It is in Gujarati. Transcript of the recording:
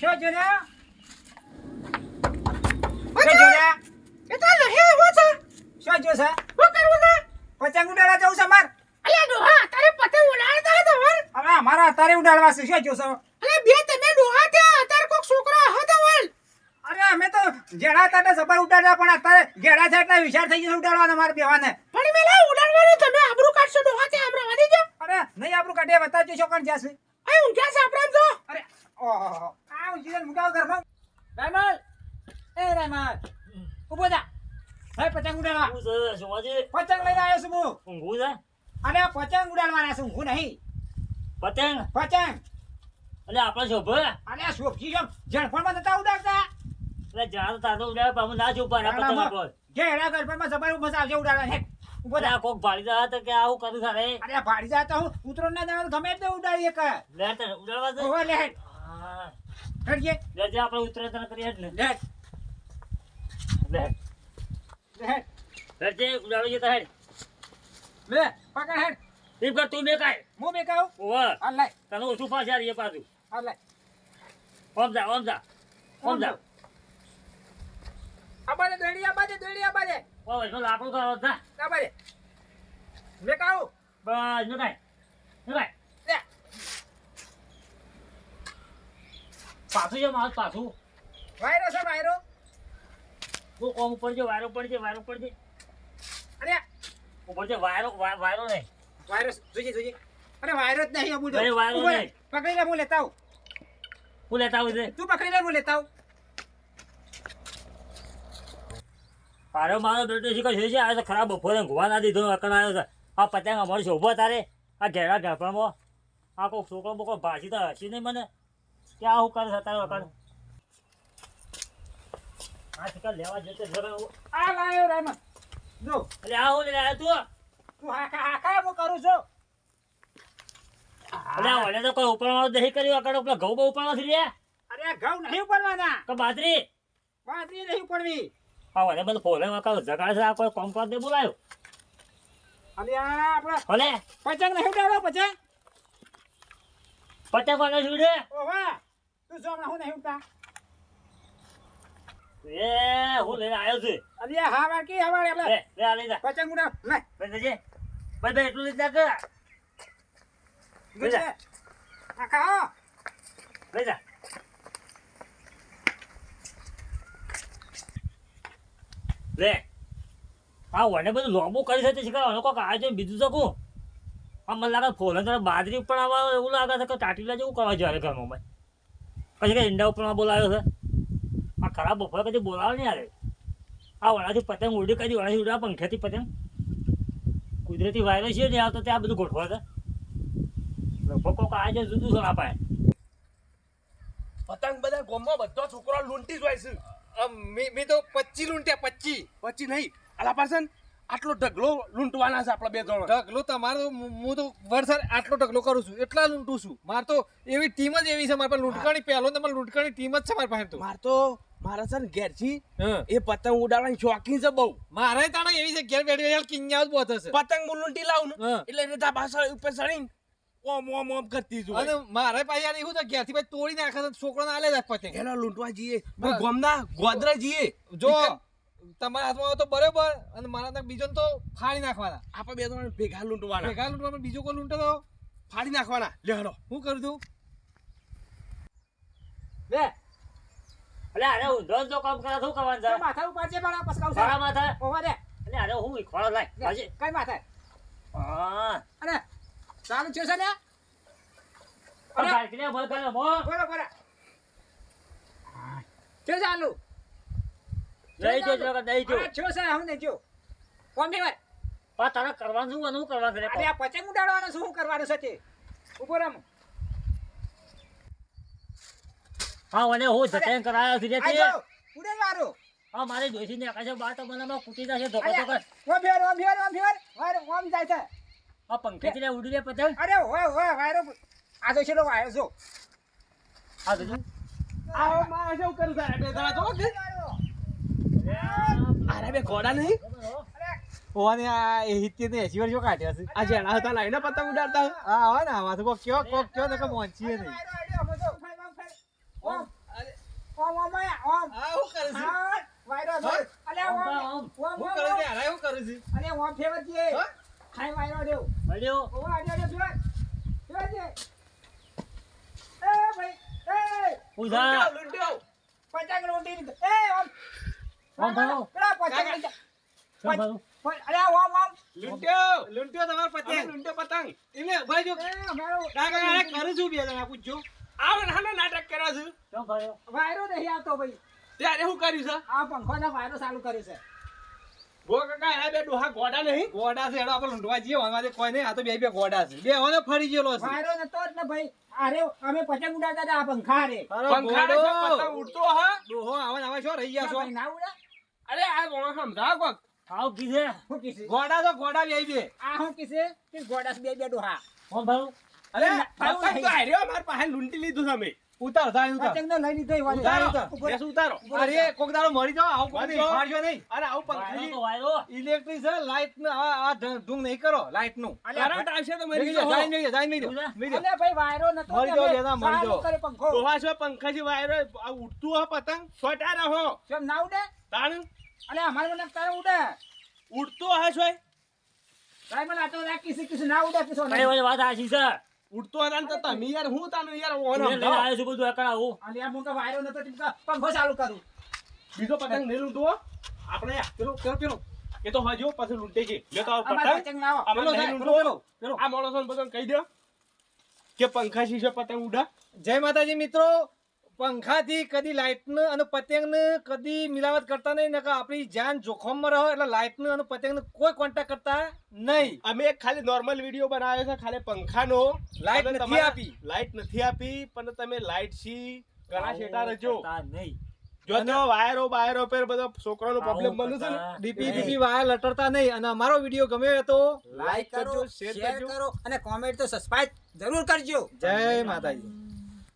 શું પતંગ ઉડાડવા જવું છે માર. અલે ઉડાડવા છે શું છોકરો હતો વર. અરે અમે તો ઘેડા તાને સબર ઉડાડ્યા પણ અત્યારે ઘેડા છે એટલે વિચાર થઈ ગયો ઉડાડવાનો મારે બેવાને. પણ મેલા ઉડાડવાનો તમે આબરૂ કાઢશો ડોહા તે આમરા વધી જાવ અરે નહીં આબરૂ કાઢે બતાવજો છોકરા જ્યાં છે? અહીં ઊંઘ્યા છે આપણે તો અરે ઓહો મુકાવ ઘરમાં રાયમલ. એ રાયમલ. ઊભો થા હે પતંગ ઉડાડવા. શું છે શોભાજી પતંગ લઈને આવ્યો છું હું. ઊંઘવું છે? અને પતંગ ઉડાડવાના છું હું નહીં. પતંગ? પતંગ. એટલે આપણે શોભ? અને આ શોભજી જેમ જણફળમાં નતા ઉડાડતા. એટલે જાણ તો તાતો ઉડાડે પણ અમે ના જો પર પતંગ આપો ઘેડા ગરબડમાં જબર મજા આવશે ઉડાડવા હે ઊભો કોક ભાડી તો કે આવું કરું તારે. અરે ભાડી જાતા હું ઉતરો ના જાવ ગમે તે ઉડાડી એક લે ઉડાડવા દે. લે. હા. હેડજે લે જે આપણે ઉતરે કરીએ કરી હેડ ને. લે. હેડ લે. લે. હેડ લે જે જતા હેડ. લે પકડ હેડ. એમ કર તું બે કાય હું બે કહું ઓવા હાલ લાય તને ઓછું પાછા રીએ પાછું. હાલ લાય ઓમ જા ઓમ જા. ઓમ જા. આબાજે દોડી આબાજે દોડી આબાજે ઓય તો લાકડું કરો જા. લે કહું બસ નો કાય નો કાય લે પાછું છે મારું પાછું. વાયરો છે વાયરો. તું કોમ ઉપર છે વાયરો પડજે વાયરો પડજે અરે ઉપર છે વાયરો વાયરો નહીં. વાયરો જોજે જોજે અરે વાયરો જ નહીં અબુડો અરે વાયરો નહીં. પકડી લે હું લેતા આવું. હું લેતા આવું છે. તું પકડી લે હું લેતા આવું. મારો મારો બેટો શીખો છે? આ તો ખરાબ બપોરે ઘુવા ના દીધો અકળ આવ્યો છે. આ પતંગ અમારો શોભો તારે. આ ઘેરા ઘરપણમાં આ કોઈ છોકરો બોકરો ભાજી તો હસી નહીં મને. કે આવું હું કરે છે તારો અકળ આ લેવા જતો જરા આ લાયો રાયમન. જો. એટલે આ હું લઈને તું? તું હાકા હાકા હું કરું છું? આ તો કોઈ ઉપરવાળો દહીં કર્યું અકળ પેલા ઘઉં બહુ ઉપરવા થી રે અરે આ ઘઉં નહીં ઉપાડવાના કે બાજરી? બાજરી નહીં ઉપાડવી આ બધું ફોલે અકળ જગાડે છે આ કોઈ કોમ કર દે બોલાયો? અને આ આપણે ભલે પતંગ નહીં ઉડાડો પતંગ પતંગ કોને છૂટે ઓ વાહ તું જો હમણાં હું નહીં ઉડતા? એ હું લઈને આવ્યો છું. અરે હા વાકી હા વાળી લે? આપણે લે આ લઈ જા. પતંગ ઉડાડ લે. ભાઈ ભાઈ એટલું લીધા કર ગુજે હાકા હો. લઈ જા. લે. આ વને બધું લોંબુ કરી શકે છે કે કોક આ છે બીજું કહું આ મને લાગે ફોન બાદરી બાજરી ઉપર આવા એવું લાગે છે કે ટાટીલા જેવું કરવા જોઈએ ઘરમાં. ભાઈ પછી કઈ ઈંડા ઉપર બોલાવ્યો છે? આ ખરાબ બપોરે કદી બોલાવે નહીં આવે આ વણાથી પતંગ ઉડી કદી વણાથી ઉડા પંખેથી પતંગ? કુદરતી વાયરસ છે ને આવતો ત્યાં બધું ગોઠવા છે. લગભગ કોક આ જુદું છે આપણે પતંગ બધા ગોમમાં બધા છોકરો લૂંટી જ હોય છે મે- તો પચી લૂંટ્યા પચી પચી નહીં. આલા પાછળ આટલો ઢગલો લૂંટવાના છે આપણા બે જણ. ઢગલો તમારો હું તો વરસાદ આટલો ઢગલો કરું છું. એટલા લૂંટું છું. માર તો એવી ટીમ જ એવી છે મારે પાસે લૂંટકાની પહેલો તમારે લૂંટકાણી ટીમ જ છે મારી પાસે તો. માર તો મારા છે ને ઘેરથી એ પતંગ ઉડાડવાની શોખીન છે બહુ. મારે તાણે એવી છે ઘેર બેઠી બેઠી કિન્યા જ બહુ થશે પતંગ હું લૂંટી લાવું ને. એટલે રેતા પાછળ ઉપર ચડીને ઓમ ઓમ ઓમ કરતી જો અને મારે પાસે યાર એવું છે ઘેરથી ભાઈ તોડી નાખે છોકરો છોકરાને લે જ પતંગ. એનો લૂંટવા જઈએ. ગોમના ગોદરા જઈએ. જો તમારા હાથમાં તો બરોબર અને મારા ત્યાં બીજો તો ફાડી નાખવાના. આપણે બે ત્રણ ભેગા લૂંટવાના. ભેગા લૂંટવા બીજો કોઈ લૂંટે તો? ફાડી નાખવાના. લે હું કરું છું? બે એટલે અરે ઊંધો જો કામ કરે શું કરવાનું છે? માથા ઉપર છે પણ પસકાવ છે. સારા માથા? ઓવા દે એટલે અરે હું ખોળો લાય. લે, હજી. કઈ માથા? હા. અરે ચાલુ છે ને? અરે બાલ્કીને બોલ કરે મો બોલો બોલો. છે ચાલુ લઈ જો જો દઈ દો છો હું ને જો. કોણ ભાઈ પા તારા કરવાનું શું અને શું કરવાનું છે? અરે આ પતંગ ઉડાડવાનું શું કરવાનું છે તે? ઊભો રમ હા મને હું જતન કરાયો છે તે. જો હા મારે જોઈશી ને આકાશે બા તો મને કૂટી જશે ધોકો ધોકો. ઓમ ફેર ઓમ ફેર ઓમ ફેર. વાયરો ઓમ જાય છે. આ પંખેથી લે ઉડી લે પતંગ? અરે હોય હોય વાયરો આ તો છેલ્લો વાયો છો આ આવો માં શું કરું સાહેબ બે જણા જો કે? અરે બે ઘોડા નહીં? ઓને આ એ હિત્તે ને એસી વર્ષો કાઢ્યા છે? આ જેણા હતા લાઈને પતંગ ઉડાડતા હા હોય ને આમાં તો કોક કયો કોક કયો ને કે મોંચીએ નહીં. ઓમ ઓમ ઓમ ઓમ. આ શું કરે છે? વાયરો છે. અલે ઓમ ઓમ, હું કરે અરે હું કરું ઓમ ફેવરજી હા? ખાઈ વાયરો દેવ. મળ્યો ઓ આડ્યો દે ફેવર. ફેવરજી એ ભાઈ એ. પૂછા લૂંટ્યો પતંગ લૂંટી એ ઓમ. ઓમ ભાઈ પેલા પતંગ પણ અરે ઓમ ઓમ. લૂંટ્યો લૂંટ્યો તમારો પતંગ. લૂંટ્યો પતંગ. એમને ભાઈ જો એ અમારો કાકા કાકા કરું છું બે જણા પૂછજો. આવો નાનો નાટક કર્યા છે. શું કર્યો વાયરો નહીં આવતો ભાઈ. ત્યારે શું કર્યું છે? આ પંખોનો વાયરો ચાલુ કર્યો છે. ગો કાકા એના બે ડોહા ગોડા નહીં? ગોડા છે એડો આપણે લૂંટવા જઈએ. વાંધો કોઈ નહીં આ તો બે બે ગોડા છે. બે ફરી ગયેલો છે. વાયરો નતો જ ને ભાઈ. અરે અમે પતંગ ઉડાડતા હતા આ પંખા રે પંખા પતંગ ઉડતો હા. ડોહો આવા આવા છો રહી ગયા છો. ના ઉડે અરે આ ગોળા સમજાવ કોક. આવ કીધે ગોડા તો ગોડા બે બે. આ હું કીધે કે ગોડા બે બે ડોહા. હો ભાઉ અરે ના, તો આર્યો માર પાસે લૂંટી લીધું તમે ઉતાર થાય ઉતાર. પતંગ લઈ લીધો વાલી. ઉતારો. બેસ ઉતારો. અરે કોક દાડો મરી જાવ આવું કોઈ મારજો નહીં. અરે આવું વાયરો ઇલેક્ટ્રિક છે લાઈટ ને આ આ ઢૂંગ નહીં કરો લાઈટનું કરંટ આવશે તો મરી જાઓ. જાય નહીં, જાય નહીં. અલ્યા ભાઈ વાયરો નતો મરી જાવ જેના મરી જાવ પંખો. ડોહા છો પંખાજી વાયરો આ ઉડતું આ પતંગ? છોટા રહો કેમ ના ઉડે? તાણ? અલ્યા અમારે મને તારે ઉડે. ઉડતો હા છો ભાઈ. મને આ રાખ કિસી કિસી ના ઉડે કિસો ભાઈ નહીં. વાત આશી છે. ઉડતો હતા તો તમે યાર હું તાનું યાર ઓન હમ. આવ્યો છું બધું એકડા હું. અલ્યા આ મુકા વાયરો નતો ટીમ પંખો ચાલુ કરું. બીજો પતંગ નહીં લૂંટવો. આપણે પેલો પેલો પેલો. એ તો હજુ પછી લૂંટે છે લે તો પતંગ. પતંગ આપણે નહીં લૂંટવો. પેલો. આ માણસોને બધાને કહી દો કે પંખા શીશો પતંગ ઉડા. જય માતાજી મિત્રો. પંખાથી કદી લાઇટનું અને પતંગ કદી મિલાવત કરતા નહીં નકા આપણી જાન જોખમમાં રહો એટલે લાઇટનું અને પતંગનું કોઈ કોન્ટેક્ટ કરતા નહીં. અમે એક ખાલી નોર્મલ વીડિયો બનાવ્યો છે ખાલી પંખાનો. લાઇટ નથી આપી. લાઇટ નથી આપી પણ તમે લાઇટ સી ઘણા શેટા રહેજો. નહીં. જો વાયરો બાયરો પર બધો છોકરાનો પ્રોબ્લેમ બને છે ડીપી ડીપી વાયર લટરતા નહીં. અને અમારો વીડિયો ગમે તો લાઈક કરો કરજો, શેર શેર કરજો. અને કોમેન્ટ તો સબસ્ક્રાઇબ જરૂર કરજો. જય માતાજી.